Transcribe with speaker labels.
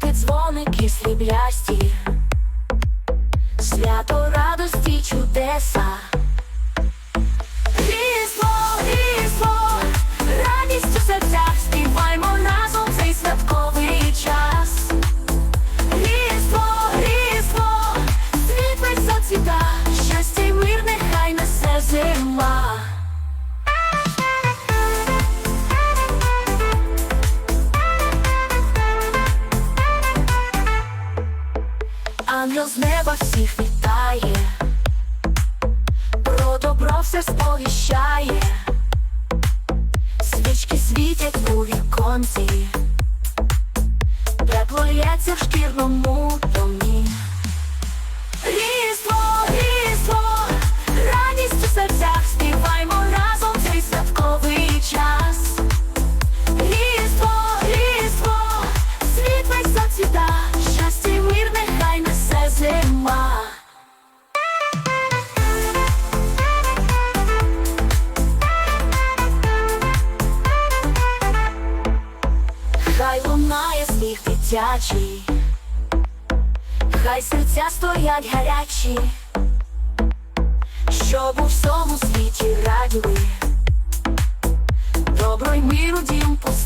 Speaker 1: Золоті дзвоники сріблясті, свято радості чудеса. Різдво, різдво, радість у серцях співаймо разом цей святковий час. Різдво, різдво, світ весь зацвіта, щастя мир нехай несе зима. Ангел з неба всіх вітає, про добро все сповіщає, свічки світять у віконці, тепло лється в шкірному домі. Хай лунає сміх дитячий, хай серця стоять гарячі, щоб у всьому світі раділи, добро й миру дім пустили.